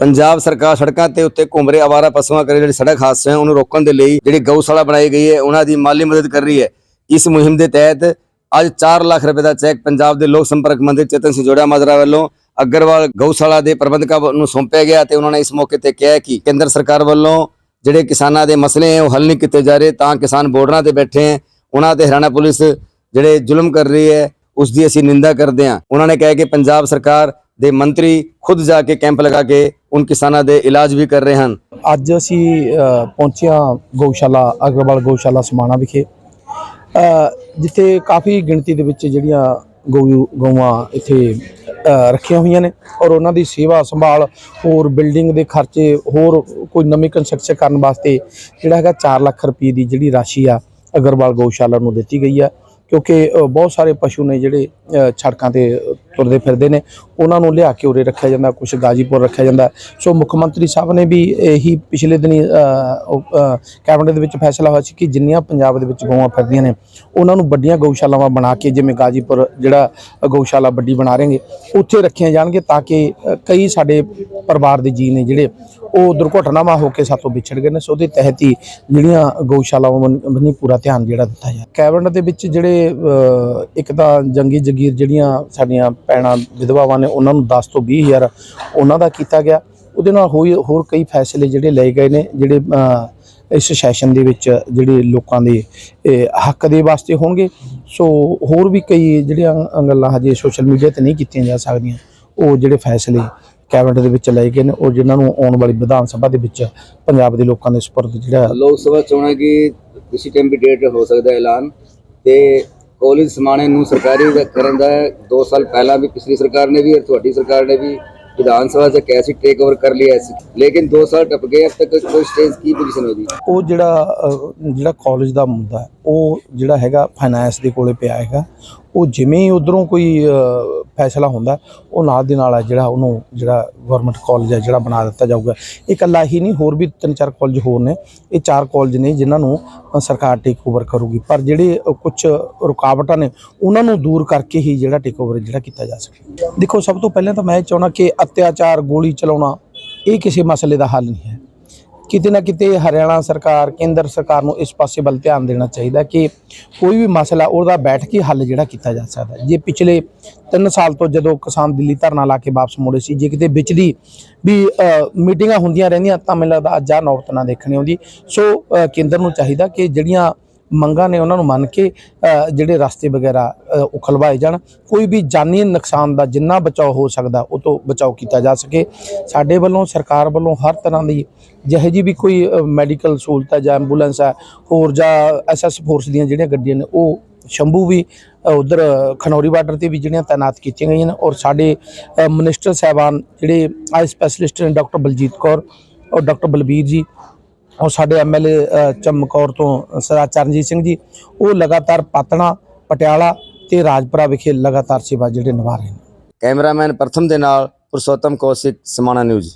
ਪੰਜਾਬ ਸਰਕਾਰ ਸੜਕਾਂ ਤੇ ਉੱਤੇ ਘੁੰਮ ਰਹੇ ਆਵਾਰਾ ਪਸ਼ੂਆਂ ਕਰੇ ਜਿਹੜੇ ਸੜਕ ਹਾਦਸੇ ਹਨ ਉਹਨੂੰ ਰੋਕਣ ਦੇ ਲਈ ਜਿਹੜੀ ਗਊਸ਼ਾਲਾ ਬਣਾਈ ਗਈ ਹੈ, ਉਹਨਾਂ ਦੀ ਮਾਲੀ ਮਦਦ ਕਰ ਰਹੀ ਹੈ। ਇਸ ਮੁਹਿੰਮ ਦੇ ਤਹਿਤ ਅੱਜ 4 ਲੱਖ ਰੁਪਏ ਦਾ ਚੈੱਕ ਪੰਜਾਬ ਦੇ ਲੋਕ ਸੰਪਰਕ ਮੰਤਰੀ ਚੇਤਨ ਸਿੰਘ ਜੋੜਾ ਮਾਜਰਾ ਵੱਲੋਂ ਅਗਰਵਾਲ ਗਊਸ਼ਾਲਾ ਦੇ ਪ੍ਰਬੰਧਕਾਂ ਨੂੰ ਸੌਂਪਿਆ ਗਿਆ ਤੇ ਉਹਨਾਂ ਨੇ ਇਸ ਮੌਕੇ ਤੇ ਕਿਹਾ ਕਿ ਕੇਂਦਰ ਸਰਕਾਰ ਵੱਲੋਂ ਜਿਹੜੇ ਕਿਸਾਨਾਂ ਦੇ ਮਸਲੇ ਹੈ, ਉਹ ਹੱਲ ਨਹੀਂ ਕੀਤੇ ਜਾ ਰਹੇ, ਤਾਂ ਕਿਸਾਨ ਬੋਰਡਰਾਂ ਤੇ ਬੈਠੇ ਹੈ। ਉਹਨਾਂ ਤੇ ਹਰਿਆਣਾ ਪੁਲਿਸ ਜਿਹੜੇ ਜ਼ੁਲਮ ਕਰ ਰਹੀ ਹੈ, ਉਸ ਦੀ ਅਸੀਂ ਨਿੰਦਾ ਕਰਦੇ ਹਾਂ। ਉਹਨਾਂ ਨੇ ਕਿਹਾ ਕਿ ਪੰਜਾਬ ਸਰਕਾਰ ਦੇ ਮੰਤਰੀ ਖੁਦ ਜਾ ਕੇ ਕੈਂਪ ਲਗਾ ਕੇ ਉਨ ਕਿਸਾਨਾਂ ਦੇ ਇਲਾਜ ਵੀ ਕਰ ਰਹੇ ਹਨ। ਅੱਜ ਅਸੀਂ ਅ, ਪਹੁੰਚੇ ਹਾਂ ਗਊਸ਼ਾਲਾ ਅਗਰਵਾਲ ਗਊਸ਼ਾਲਾ ਸਮਾਣਾ ਵਿਖੇ। ਜਿੱਥੇ ਕਾਫੀ ਗਿਣਤੀ ਦੇ ਵਿੱਚ ਜਿਹੜੀਆਂ ਗਊ ਗਊਆਂ ਇੱਥੇ ਰੱਖੀਆਂ ਹੋਈਆਂ ਨੇ ਔਰ ਉਹਨਾਂ ਦੀ ਸੇਵਾ ਸੰਭਾਲ ਹੋਰ ਬਿਲਡਿੰਗ ਦੇ ਖਰਚੇ ਹੋਰ ਕੋਈ ਨਵੀਂ ਕੰਸਟਰਕਸ਼ਨ ਕਰਨ ਵਾਸਤੇ ਜਿਹੜਾ ਹੈਗਾ 4 ਲੱਖ ਰੁਪਏ ਦੀ ਜਿਹੜੀ ਰਾਸ਼ੀ ਆ ਅਗਰਵਾਲ ਗਊਸ਼ਾਲਾ ਨੂੰ ਦਿੱਤੀ ਗਈ ਆ। ਕਿਉਂਕਿ ਬਹੁਤ ਸਾਰੇ ਪਸ਼ੂ ਨੇ ਜਿਹੜੇ ਸੜਕਾਂ ਤੇ ਤੁਰਦੇ ਫਿਰਦੇ ਨੇ, ਉਹਨਾਂ ਨੂੰ ਲਿਆ ਕੇ ਉਰੇ ਰੱਖਿਆ ਜਾਂਦਾ ਕੁਝ ਗਾਜੀਪੁਰ ਰੱਖਿਆ ਜਾਂਦਾ। ਸੋ ਮੁੱਖ ਮੰਤਰੀ ਸਾਹਿਬ ਨੇ ਵੀ ਇਹੀ ਪਿਛਲੇ ਦਿਨੀ ਕੈਬਨਿਟ ਦੇ ਵਿੱਚ ਫੈਸਲਾ ਹੋਇਆ ਸੀ ਕਿ ਜਿੰਨੀਆਂ ਪੰਜਾਬ ਦੇ ਵਿੱਚ ਗਊਆਂ ਫਿਰਦੀਆਂ ਨੇ, ਉਹਨਾਂ ਨੂੰ ਵੱਡੀਆਂ ਗਊਸ਼ਾਲਾਵਾਂ ਬਣਾ ਕੇ ਜਿਵੇਂ ਗਾਜੀਪੁਰ ਜਿਹੜਾ ਗਊਸ਼ਾਲਾ ਵੱਡੀ ਬਣਾ ਰਹੇਗੇ ਉੱਥੇ ਰੱਖੀਆਂ ਜਾਣਗੇ ਤਾਂ ਕਿ ਕਈ ਸਾਡੇ ਪਰਿਵਾਰ ਦੇ ਜੀ ਨੇ ਜਿਹੜੇ ਉਹ ਦੁਰਘਟਨਾਵਾਂ ਹੋ ਕੇ ਸਾਤੋਂ ਵਿਛੜ ਗਏ ਨੇ। ਸੋ ਉਹਦੇ ਤਹਿਤ ਹੀ ਜਿਹੜੀਆਂ ਗਊਸ਼ਾਲਾਵਾਂ ਵੱਲ ਪੂਰਾ ਧਿਆਨ ਜਿਹੜਾ ਦਿੱਤਾ ਜਾ ਕੈਬਨਿਟ ਦੇ ਵਿੱਚ ਜਿਹੜੇ ਇੱਕ ਤਾਂ ਜੰਗੀ ਜਗੀਰ ਜਿਹੜੀਆਂ ਸਾਡੀਆਂ ਭੈਣਾਂ, ਵਿਧਵਾਵਾਂ ਨੇ, ਉਹਨਾਂ ਨੂੰ 10 ਤੋਂ 20 ਹਜ਼ਾਰ ਉਹਨਾਂ ਦਾ ਕੀਤਾ ਗਿਆ। ਉਹਦੇ ਨਾਲ ਹੋਈ, ਹੋਰ ਕਈ ਫੈਸਲੇ ਜਿਹੜੇ ਲਏ ਗਏ ਨੇ, ਜਿਹੜੇ ਇਸ ਸੈਸ਼ਨ ਦੇ ਵਿੱਚ ਜਿਹੜੇ ਲੋਕਾਂ ਦੇ ਹੱਕ ਦੇ ਵਾਸਤੇ ਹੋਣਗੇ। ਸੋ ਹੋਰ ਵੀ ਕਈ ਜਿਹੜੀਆਂ ਗੱਲਾਂ ਹਜੇ ਸੋਸ਼ਲ ਮੀਡੀਆ ਤੇ ਨਹੀਂ ਕੀਤੀਆਂ ਜਾ ਸਕਦੀਆਂ, ਉਹ ਜਿਹੜੇ ਫੈਸਲੇ ਕੈਬਨਿਟ ਦੇ ਵਿੱਚ ਲਏ ਗਏ ਨੇ ਉਹ ਜਿਨ੍ਹਾਂ ਨੂੰ ਆਉਣ ਵਾਲੀ ਵਿਧਾਨ ਸਭਾ ਦੇ ਵਿੱਚ ਪੰਜਾਬ ਦੇ ਲੋਕਾਂ ਦੇ ਸਪੁਰਦ ਜਿਹੜਾ ਲੋਕ ਸਭਾ ਚੋਣਾਂ ਕੀ ਕਿਸੇ ਟਾਈਮ ਵੀ ਡੇਟ ਹੋ ਸਕਦਾ ਐਲਾਨ ਤੇ ਕਾਲਜ ਸਮਾਣੇ ਨੂੰ ਸਰਕਾਰੀ ਕਰਨ ਦਾ 2 ਸਾਲ ਪਹਿਲਾਂ ਵੀ ਪਿਛਲੀ ਸਰਕਾਰ ਨੇ ਵੀ ਔਰ ਤੁਹਾਡੀ ਸਰਕਾਰ ਨੇ ਵੀ ਵਿਧਾਨ ਸਭਾ ਸੇ ਕੈਸੀ ਟੇਕ ਓਵਰ ਕਰ ਲਿਆ ਸੀ। ਲੇਕਿਨ 2 ਸਾਲ ਟੱਪ ਗਏ ਅਬ ਤੱਕ ਕੋਈ ਸਟੇਜ ਕੀ ਪੋਜੀਸ਼ਨ ਹੋਦੀ ਉਹ ਜਿਹੜਾ ਜਿਹੜਾ ਕਾਲਜ ਦਾ ਮੁੱਦਾ ਉਹ ਜਿਹੜਾ ਹੈਗਾ ਫਾਈਨੈਂਸ ਦੇ ਕੋਲੇ ਪਿਆ ਹੈਗਾ। ਉਹ ਜਿਵੇਂ ਉਧਰੋਂ ਕੋਈ ਫੈਸਲਾ ਹੁੰਦਾ ਉਹ ਨਾਲ ਦੀ ਨਾਲ ਹੈ ਜਿਹੜਾ ਉਹਨੂੰ ਜਿਹੜਾ ਗਵਰਨਮੈਂਟ ਕਾਲਜ ਹੈ, ਜਿਹੜਾ ਬਣਾ ਦਿੱਤਾ ਜਾਊਗਾ। ਇਹ ਇਕੱਲਾ ਹੀ ਨਹੀਂ, ਹੋਰ ਵੀ ਤਿੰਨ ਚਾਰ ਕਾਲਜ ਹੋਰ ਨੇ। ਇਹ ਚਾਰ ਕਾਲਜ ਨੇ ਜਿਨ੍ਹਾਂ ਨੂੰ ਸਰਕਾਰ ਟੇਕ ਓਵਰ ਕਰੂਗੀ। ਪਰ ਜਿਹੜੇ ਕੁਝ ਰੁਕਾਵਟਾਂ ਨੇ, ਉਹਨਾਂ ਨੂੰ ਦੂਰ ਕਰਕੇ ਹੀ ਜਿਹੜਾ ਟੇਕ ਓਵਰ ਜਿਹੜਾ ਕੀਤਾ ਜਾ ਸਕੇ। ਦੇਖੋ, ਸਭ ਤੋਂ ਪਹਿਲਾਂ ਤਾਂ ਮੈਂ ਇਹ ਚਾਹਣਾ ਕਿ ਅਤਿਆਚਾਰ ਗੋਲੀ ਚਲਾਉਣਾ, ਇਹ ਕਿਸੇ ਮਸਲੇ ਦਾ ਹੱਲ ਨਹੀਂ ਹੈ। ਕਿਤੇ ਨਾ ਕਿਤੇ ਹਰਿਆਣਾ ਸਰਕਾਰ, ਕੇਂਦਰ ਸਰਕਾਰ ਨੂੰ ਇਸ ਪਾਸੇ ਵੱਲ ਧਿਆਨ ਦੇਣਾ ਚਾਹੀਦਾ ਕਿ ਕੋਈ ਵੀ ਮਸਲਾ ਉਹਦਾ ਬੈਠ ਕੇ ਹੱਲ ਜਿਹੜਾ ਕੀਤਾ ਜਾ ਸਕਦਾ ਜੇ ਪਿਛਲੇ 3 ਸਾਲ ਤੋਂ ਜਦੋਂ ਕਿਸਾਨ ਦਿੱਲੀ ਧਰਨਾ ਲਾ ਕੇ ਵਾਪਸ ਮੁੜੇ ਸੀ, ਜੇ ਕਿਤੇ ਵਿੱਚ ਦੀ ਵੀ ਮੀਟਿੰਗਾਂ ਹੁੰਦੀਆਂ ਰਹਿੰਦੀਆਂ ਤਾਂ ਮੈਨੂੰ ਲੱਗਦਾ ਅੱਜ ਆ ਨੌਬਤ ਨਾ ਦੇਖਣੀ ਆਉਂਦੀ। ਸੋ ਕੇਂਦਰ ਨੂੰ ਚਾਹੀਦਾ ਕਿ ਜਿਹੜੀਆਂ ਮੰਗਾਂ ਨੇ ਉਹਨਾਂ ਨੂੰ ਮੰਨ ਕੇ ਜਿਹੜੇ ਰਸਤੇ ਵਗੈਰਾ ਉਹ ਖਲਵਾਏ ਜਾਣ। ਕੋਈ ਵੀ ਜਾਨੀ ਨੁਕਸਾਨ ਦਾ ਜਿੰਨਾ ਬਚਾਓ ਹੋ ਸਕਦਾ ਉਹ ਤੋਂ ਬਚਾਓ ਕੀਤਾ ਜਾ ਸਕੇ। ਸਾਡੇ ਵੱਲੋਂ ਸਰਕਾਰ ਵੱਲੋਂ ਹਰ ਤਰ੍ਹਾਂ ਦੀ ਜਿਹੇ ਜੀ ਵੀ ਕੋਈ ਮੈਡੀਕਲ ਸਹੂਲਤ ਹੈ ਜਾਂ ਐਂਬੂਲੈਂਸ ਹੈ ਹੋਰ ਜਾਂ ਐਸਐਸ ਫੋਰਸ ਦੀਆਂ ਜਿਹੜੀਆਂ ਗੱਡੀਆਂ ਨੇ ਉਹ ਸ਼ੰਭੂ ਵੀ ਉਧਰ ਖਨੌਰੀ ਬਾਰਡਰ ਤੇ ਵੀ ਜਿਹੜੀਆਂ ਤਾਇਨਾਤ ਕੀਤੀਆਂ ਗਈਆਂ ਨੇ। ਔਰ ਸਾਡੇ ਅ, ਮਿਨਿਸਟਰ ਸਾਹਿਬਾਨ ਜਿਹੜੇ ਆਈ ਸਪੈਸ਼ਲਿਸਟ ਨੇ ਡਾਕਟਰ ਬਲਜੀਤ ਕੌਰ ਔਰ ਡਾਕਟਰ ਬਲਬੀਰ ਜੀ ਉਹ ਸਾਡੇ ਐਮਐਲਏ ਚਮਕੌਰ ਤੋਂ ਸਰਦਾਰ ਚਰਨਜੀਤ ਸਿੰਘ ਜੀ, ਉਹ ਲਗਾਤਾਰ ਪਾਤਣਾ, ਪਟਿਆਲਾ ਤੇ ਰਾਜਪੁਰਾ ਵਿਖੇ ਲਗਾਤਾਰ ਸੇਵਾ ਜਿਹੜੇ ਨਿਭਾ ਰਹੇ ਨੇ। ਕੈਮਰਾਮੈਨ ਪ੍ਰਥਮ ਦੇ ਨਾਲ ਪੁਰਸ਼ੋਤਮ ਕੌਸ਼ਿਕ ਸਮਾਣਾ ਨਿਊਜ਼।